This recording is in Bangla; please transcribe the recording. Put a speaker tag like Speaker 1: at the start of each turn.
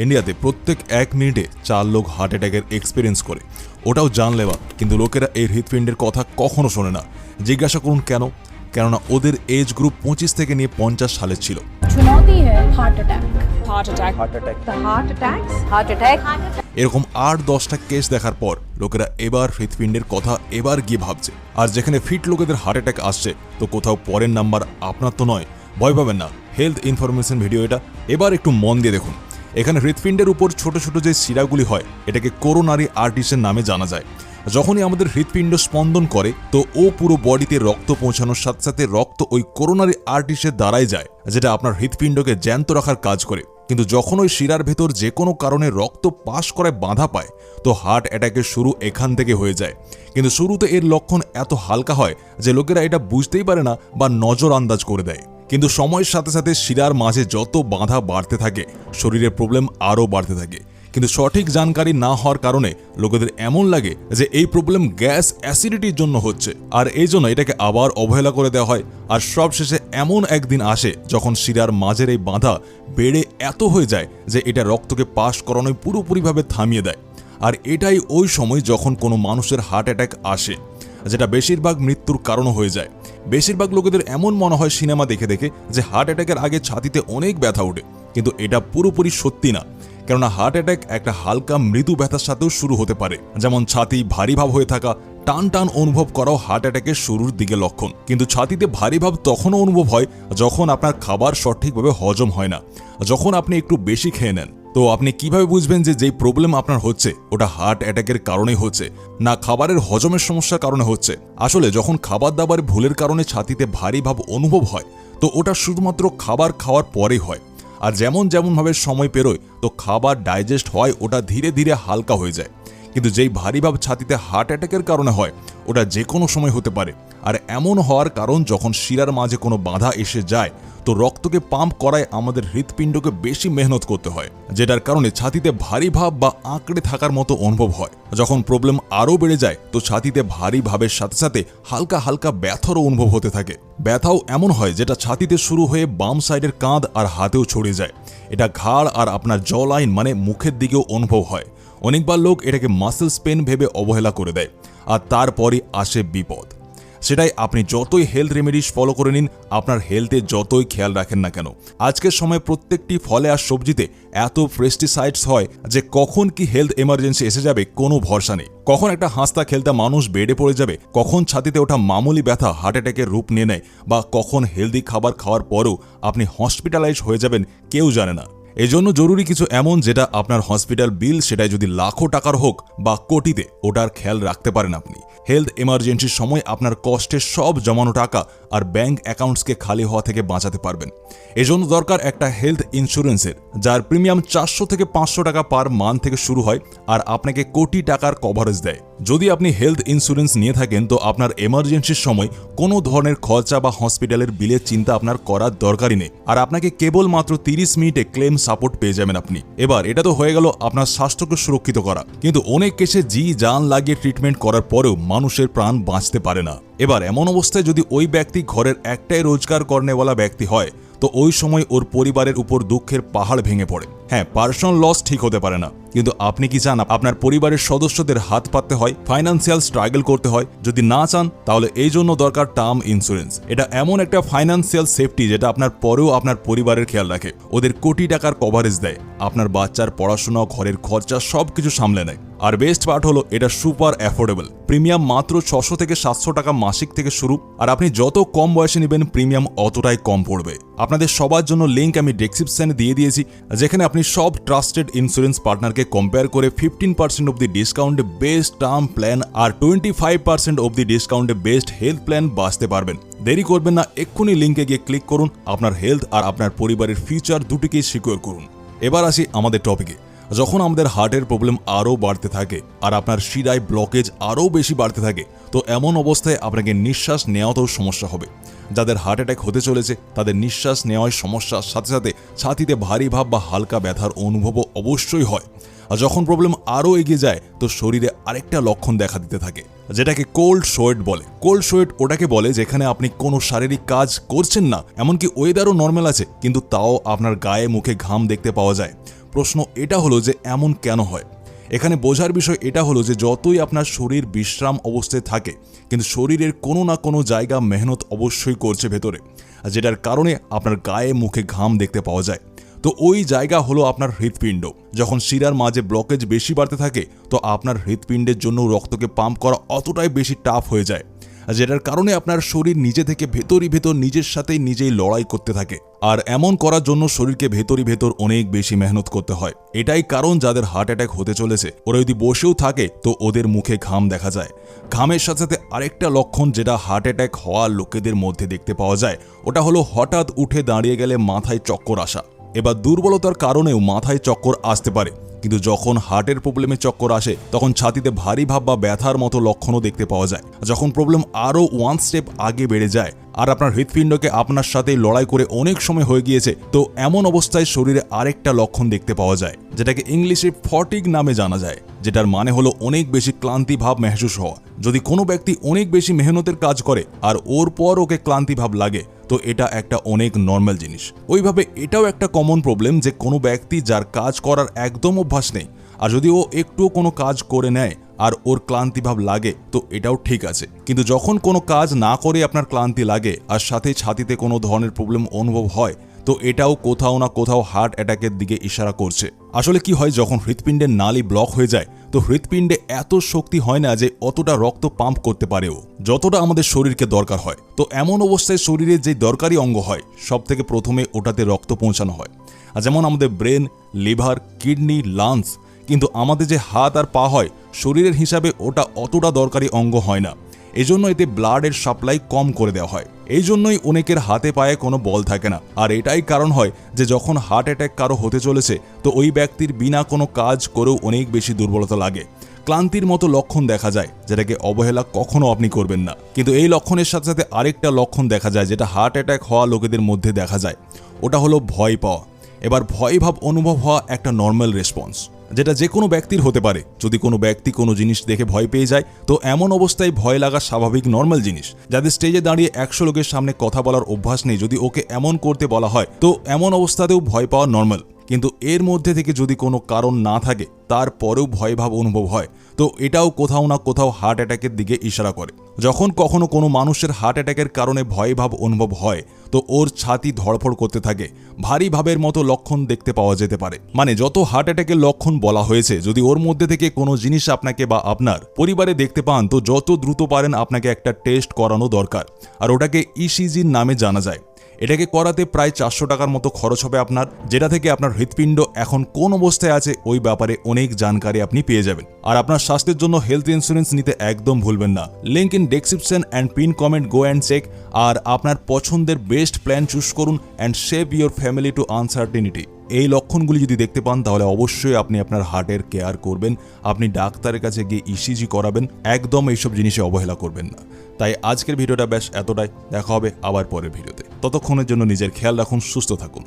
Speaker 1: ইন্ডিয়াতে প্রত্যেক এক মিনিটে চার লোক হার্ট অ্যাটাকের এক্সপিরিয়েন্স করে। ওটাও জানলেবা কিন্তু লোকেরা এই হৃৎপিণ্ডের কথা কখনো শোনে না। জিজ্ঞাসা করুন কেন? কেননা ওদের এজ গ্রুপ পঁচিশ থেকে নিয়ে পঞ্চাশ সালের ছিল। এরকম আট দশটা কেস দেখার পর লোকেরা এবার হৃৎপিণ্ডের কথা এবার গিয়ে ভাবছে। আর যেখানে ফিট লোকেদের হার্ট অ্যাটাক আসছে তো কোথাও পরের নাম্বার আপনার তো নয়। ভয় পাবেন না। হেলথ ইনফরমেশন ভিডিও এটা। এবার একটু মন দিয়ে দেখুন। এখানে হৃৎপিণ্ডের উপর ছোট ছোট যে শিরাগুলি হয়, এটাকে করোনারি আর্টিসের নামে জানা যায়। যখনই আমাদের হৃৎপিণ্ড স্পন্দন করে, তো ও পুরো বডিতে রক্ত পৌঁছানোর সাথে সাথে রক্ত ওই করোনারি আর্টিসের দ্বারাই যায়, যেটা আপনার হৃৎপিণ্ডকে জ্যান্ত রাখার কাজ করে। কিন্তু যখন ওই শিরার ভেতর যে কোনো কারণে রক্ত পাস করায় বাধা পায়, তো হার্ট অ্যাটাকের শুরু এখান থেকে হয়ে যায়। কিন্তু শুরুতে এর লক্ষণ এত হালকা হয় যে লোকেরা এটা বুঝতেই পারে না বা নজর আন্দাজ করে দেয়। কিন্তু সময়ের সাথে সাথে শিরার মাঝে যত বাধা বাড়তে থাকে, শরীরের প্রবলেম আরও বাড়তে থাকে। কিন্তু সঠিক জানকারি না হওয়ার কারণে লোকেদের এমন লাগে যে এই প্রবলেম গ্যাস অ্যাসিডিটির জন্য হচ্ছে। আর এই জন্য এটাকে আবার অবহেলা করে দেওয়া হয়। আর সব শেষে এমন একদিন আসে যখন শিরার মাঝের এই বাধা বেড়ে এত হয়ে যায় যে এটা রক্তকে পাস করানোয় পুরোপুরিভাবে থামিয়ে দেয়। আর এটাই ওই সময় যখন কোনো মানুষের হার্ট অ্যাটাক আসে। যেটা বেশিরভাগ মৃত্যুর কারণও হয়ে যায়। বেশিরভাগ লোকেদের এমন মনে হয় সিনেমা দেখে দেখে যে হার্ট অ্যাটাকের আগে ছাতিতে অনেক ব্যথা ওঠে। কিন্তু এটা পুরোপুরি সত্যি না। কেননা হার্ট অ্যাটাক একটা হালকা মৃদু ব্যথার সাথেও শুরু হতে পারে। যেমন ছাতি ভারী ভাব হয়ে থাকা, টান টান অনুভব করাও হার্ট অ্যাটাকের শুরুর দিকে লক্ষণ। কিন্তু ছাতিতে ভারী ভাব তখনও অনুভব হয় যখন আপনার খাবার সঠিকভাবে হজম হয় না, যখন আপনি একটু বেশি খেয়ে নেন। তো আপনি কীভাবে বুঝবেন যে যেই প্রবলেম আপনার হচ্ছে, ওটা হার্ট অ্যাটাকের কারণেই হচ্ছে, না খাবারের হজমের সমস্যার কারণে হচ্ছে? আসলে যখন খাবার দাবার ভুলের কারণে ছাতিতে ভারী ভাব অনুভব হয়, তো ওটা শুধুমাত্র খাবার খাওয়ার পরেই হয়। আর যেমন যেমনভাবে সময় পেরোয়, তো খাবার ডাইজেস্ট হয়, ওটা ধীরে ধীরে হালকা হয়ে যায়। কিন্তু যেই ভারী ভাব ছাতিতে হার্ট অ্যাটাকের কারণে হয়, ওটা যে কোনো সময় হতে পারে। আর এমন হওয়ার কারণ যখন শিরার মাঝে কোনো বাধা এসে যায়, তো রক্তকে পাম্প করায় আমাদের হৃৎপিণ্ডকে বেশি মেহনত করতে হয়, যেটার কারণে ছাতিতে ভারী ভাব বা আঁকড়ে থাকার মতো অনুভব হয়। যখন প্রবলেম আরও বেড়ে যায়, তো ছাতিতে ভারী ভাবের সাথে সাথে হালকা হালকা ব্যথারও অনুভব হতে থাকে। ব্যথাও এমন হয় যেটা ছাতিতে শুরু হয়ে বাম সাইডের কাঁধ আর হাতেও ছড়িয়ে যায়। এটা ঘাড় আর আপনার জ লাইন মানে মুখের দিকেও অনুভব হয়। অনেকবার লোক এটাকে মাসেলস পেন ভেবে অবহেলা করে দেয়, আর তারপরই আসে বিপদ। সেটাই আপনি যতই হেলথ রেমেডিস ফলো করে নিন, আপনার হেলথে যতই খেয়াল রাখেন না কেন। আজকের সময় প্রত্যেকটি ফলে আর সবজিতে এত পেস্টিসাইডস হয় যে কখন কি হেলথ এমার্জেন্সি এসে যাবে কোনো ভরসা নেই। কখন একটা হাসতা খেলতা মানুষ বেডে পড়ে যাবে, কখন ছাতিতে ওঠা মামুলি ব্যথা হার্ট অ্যাটাকের রূপ নিয়ে নেয়, বা কখন হেলদি খাবার খাওয়ার পরেও আপনি হসপিটালাইজ হয়ে যাবেন, কেউ জানে না। এজন্য জরুরি কিছু এমন যেটা আপনার হসপিটাল বিল, সেটাই যদি লাখো টাকার হোক বা কোটিতে, ওটার খেয়াল রাখতে পারেন আপনি। হেলথ এমার্জেন্সির সময় আপনার কষ্টের সব জমানো টাকা আর ব্যাংক অ্যাকাউন্টসকে খালি হওয়া থেকে বাঁচাতে পারবেন। এজন্য দরকার একটা হেলথ ইন্স্যুরেন্সের, যার প্রিমিয়াম চারশো থেকে পাঁচশো টাকা পার মান থেকে শুরু হয় আর আপনাকে কোটি টাকার কভারেজ দেয়। যদি আপনি হেলথ ইন্স্যুরেন্স নিয়ে থাকেন, তো আপনার এমার্জেন্সির সময় কোনো ধরনের খরচা বা হসপিটালের বিলের চিন্তা আপনার করার দরকারই নেই। আর আপনাকে কেবল মাত্র তিরিশ মিনিটে ক্লেম সাপোর্ট পেয়ে যাবেন আপনি। এবার এটা তো হয়ে গেল আপনার স্বাস্থ্যকে সুরক্ষিত করা। কিন্তু অনেক কেসে জি জান লাগিয়ে ট্রিটমেন্ট করার পরেও মানুষের প্রাণ বাঁচতে পারে না। এবার এমন অবস্থায় যদি ওই ব্যক্তি ঘরের একটাই রোজগার করেনেওয়ালা ব্যক্তি হয় তো ওই সময় ওর পরিবারের উপর দুঃখের পাহাড় ভেঙে পড়ে। হ্যাঁ পার্সোনাল লস ঠিক হতে পারে না। কিন্তু আপনি কি চান আপনার পরিবারের সদস্যদের হাত পাততে হয় ফাইন্যান্সিয়াল স্ট্রাগল করতে হয়? যদি না চান, তাহলে এই জন্য দরকার টার্ম ইন্স্যুরেন্স এটা এমন একটা ফাইন্যান্সিয়াল সেফটি যেটা আপনার পরেও আপনার পরিবারের খেয়াল রাখে। ওদের কোটি টাকার কভারেজ দেয়। আপনার বাচ্চার পড়াশোনা, ঘরের খরচা সব কিছু সামলে নেয়। আর বেস্ট পার্ট হলো, এটা সুপার অ্যাফোর্ডেবল প্রিমিয়াম মাত্র ছশো থেকে সাতশো টাকা মাসিক থেকে শুরু, আর আপনি যত কম বয়সে নেবেন প্রিমিয়াম অতটাই কম পড়বে। আপনাদের সবার জন্য লিঙ্ক আমি ডেসক্রিপশনে দিয়ে দিয়েছি, যেখানে আপনি সব ট্রাস্টেড ইন্স্যুরেন্স পার্টনারকে কম্পেয়ার করে ফিফটিন পার্সেন্ট অব দি ডিসকাউন্টে best term plan R twenty five percent off the ডিসকাউন্টে বেস্ট হেলথ প্ল্যান বাঁচতে পারবেন। দেরি করবেন না, এক্ষুনি লিঙ্কে গিয়ে ক্লিক করুন, আপনার হেলথ আর আপনার পরিবারের ফিউচার দুটিকেই সিকিউর করুন। এবার আসি আমাদের টপিকে যখন আমাদের হার্টের প্রবলেম আরও বাড়তে থাকে আর আপনার শিরায় ব্লকেজ আরও বেশি বাড়তে থাকে, তো এমন অবস্থায় আপনাকে নিঃশ্বাস নেওয়াতেও সমস্যা হবে। যাদের হার্ট অ্যাটাক হতে চলেছে, তাদের নিঃশ্বাস নেওয়ায় সমস্যার সাথে সাথে ছাতিতে ভারী ভাব বা হালকা ব্যথার অনুভবও অবশ্যই হয়। আর যখন প্রবলেম আরও এগিয়ে যায়, তো শরীরে আরেকটা লক্ষণ দেখা দিতে থাকে, যেটাকে কোল্ড শোয়েট বলে। কোল্ড শোয়েট ওটাকে বলে যেখানে আপনি কোনো শারীরিক কাজ করছেন না, এমনকি ওয়েদারও নর্মাল আছে, কিন্তু তাও আপনার গায়ে মুখে ঘাম দেখতে পাওয়া যায়। প্রশ্ন এটা হলো যে এমন কেন হয়? এখানে বোঝার বিষয় এটা হলো যে যতই আপনার শরীর বিশ্রাম অবস্থায় থাকে, কিন্তু শরীরের কোনো না কোনো জায়গা মেহনত অবশ্যই করছে ভেতরে যেটার কারণে আপনার গায়ে মুখে ঘাম দেখতে পাওয়া যায়। তো ওই জায়গা হলো আপনার হৃৎপিণ্ড। যখন শিরার মাঝে ব্লকেজ বেশি বাড়তে থাকে, তো আপনার হৃৎপিণ্ডের জন্য রক্তকে পাম্প করা অতটাই বেশি টাফ হয়ে যায়। যেটার কারণে আপনার শরীর নিজে থেকে ভেতরই ভেতর নিজের সাথেই নিজেই লড়াই করতে থাকে। আর এমন করার জন্য শরীরকে ভেতরই ভেতর অনেক বেশি মেহনত করতে হয়। এটাই কারণ যাদের হার্ট অ্যাটাক হতে চলেছে। ওরা যদি বসেও থাকে, তো ওদের মুখে ঘাম দেখা যায়। ঘামের সাথে সাথে আরেকটা লক্ষণ যেটা হার্ট অ্যাটাক হওয়া লোকেদের মধ্যে দেখতে পাওয়া যায়, ওটা হলো হঠাৎ উঠে দাঁড়িয়ে গেলে মাথায় চক্কর আসা। এবার দুর্বলতার কারণেও মাথায় চক্কর আসতে পারে। কিন্তু যখন হার্টের প্রবলেমে চক্কর আসে, তখন ছাতিতে ভারী ভাব বা ব্যথার মতো লক্ষণও দেখতে পাওয়া যায়। যখন প্রবলেম আরও ওয়ান স্টেপ আগে বেড়ে যায়, আর আপনার হৃৎপিণ্ডকে আপনার সাথে লড়াই করে অনেক সময় হয়ে গিয়েছে, তো এমন অবস্থায় শরীরে আরেকটা লক্ষণ দেখতে পাওয়া যায়, যেটাকে ইংলিশে ফটিক নামে জানা যায়, যেটার মানে হলো অনেক বেশি ক্লান্তি ভাব মেহসুস হওয়া। যদি কোনো ব্যক্তি অনেক বেশি মেহনতের কাজ করে, আর ওর পর ওকে ক্লান্তি ভাব লাগে তো এটা একটা অনেক নর্মাল জিনিস। ওইভাবে এটাও একটা কমন প্রবলেম যে কোনো ব্যক্তি যার কাজ করার একদম অভ্যাস নেই, আর যদি ও একটুও কোনো কাজ করে নেয় আর ওর ক্লান্তিভাব লাগে, তো এটাও ঠিক আছে। কিন্তু যখন কোনো কাজ না করে আপনার ক্লান্তি লাগে, আর সাথে ছাতিতে কোনো ধরনের প্রবলেম অনুভব হয় তো এটাও কোথাও না কোথাও হার্ট অ্যাটাকের দিকে ইশারা করছে। আসলে কি হয়, যখন হৃৎপিণ্ডের নালি ব্লক হয়ে যায়, তো হৃৎপিণ্ডে এত শক্তি হয় না যে অতটা রক্ত পাম্প করতে পারেও যতটা আমাদের শরীরকে দরকার হয়। তো এমন অবস্থায় শরীরের যে দরকারি অঙ্গ হয় সব থেকে প্রথমে ওটাতে রক্ত পৌঁছানো হয়। আর যেমন আমাদের ব্রেন লিভার কিডনি লাংস কিন্তু আমাদের যে হাত আর পা হয়, শরীরের হিসাবে ওটা অতটা দরকারি অঙ্গ হয় না। এই জন্য এতে ব্লাডের সাপ্লাই কম করে দেওয়া হয়। এই জন্যই অনেকের হাতে পায়ে কোনো বল থাকে না। আর এটাই কারণ হয় যে যখন হার্ট অ্যাটাক কারও হতে চলেছে, তো ওই ব্যক্তির বিনা কোনো কাজ করেও অনেক বেশি দুর্বলতা লাগে। ক্লান্তির মতো লক্ষণ দেখা যায়, যেটাকে অবহেলা কখনো আপনি করবেন না। কিন্তু এই লক্ষণের সাথে সাথে আরেকটা লক্ষণ দেখা যায়, যেটা হার্ট অ্যাটাক হওয়া লোকেদের মধ্যে দেখা যায়। ওটা হলো ভয় পাওয়া। এবার ভয় ভাব অনুভব হওয়া একটা নর্মাল রেসপন্স। যেটা যে কোনো ব্যক্তির হতে পারে। যদি কোনো ব্যক্তি কোনো জিনিস দেখে ভয় পেয়ে যায়, তো এমন অবস্থায় ভয় লাগা স্বাভাবিক নর্মাল জিনিস। যাদের স্টেজে দাঁড়িয়ে একশো লোকের সামনে কথা বলার অভ্যাস নেই, যদি ওকে এমন করতে বলা হয়, তো এমন অবস্থাতেও ভয় পাওয়া নর্মাল। কিন্তু এর মধ্যে থেকে যদি কোনো কারণ না থাকে তারপরেও ভয়ভাব অনুভব হয়। তো এটাও কোথাও না কোথাও হার্ট অ্যাটাকের দিকে ইশারা করে। যখন কখনো কোনো মানুষের হার্ট অ্যাটাকের কারণে ভয়ভাব অনুভব হয়, তো ওর ছাতি ধড়ফড় করতে থাকে। ভারী ভাবের মতো লক্ষণ দেখতে পাওয়া যেতে পারে। মানে যত হার্ট অ্যাটাকের লক্ষণ বলা হয়েছে, যদি ওর মধ্যে থেকে কোনো জিনিস আপনাকে বা আপনার পরিবারে দেখতে পান, তো যত দ্রুত পারেন আপনাকে একটা টেস্ট করানো দরকার। আর ওটাকে ইসিজির নামে জানা যায়। এটাকে করাতে প্রায় চারশো টাকার মতো খরচ হবে আপনার, যেটা থেকে আপনার হৃৎপিণ্ড এখন কোন অবস্থায় আছে, ওই ব্যাপারে অনেক জানকারি আপনি পেয়ে যাবেন। আর আপনার স্বাস্থ্যের জন্য হেলথ ইন্স্যুরেন্স নিতে একদম ভুলবেন না। Link in description and pin comment go and check আর আপনার পছন্দের বেস্ট প্ল্যান চুজ করুন and save your family to uncertainty এই লক্ষণগুলি যদি দেখতে পান, তাহলে অবশ্যই আপনি আপনার হার্টের কেয়ার করবেন। আপনি ডাক্তারের কাছে গিয়ে ইসিজি করাবেন। একদম এইসব জিনিসে অবহেলা করবেন না। তাই আজকের ভিডিওটা ব্যাস এতটাই। দেখা হবে আবার পরের ভিডিওতে। ততক্ষণের জন্য নিজের খেয়াল রাখুন, সুস্থ থাকুন।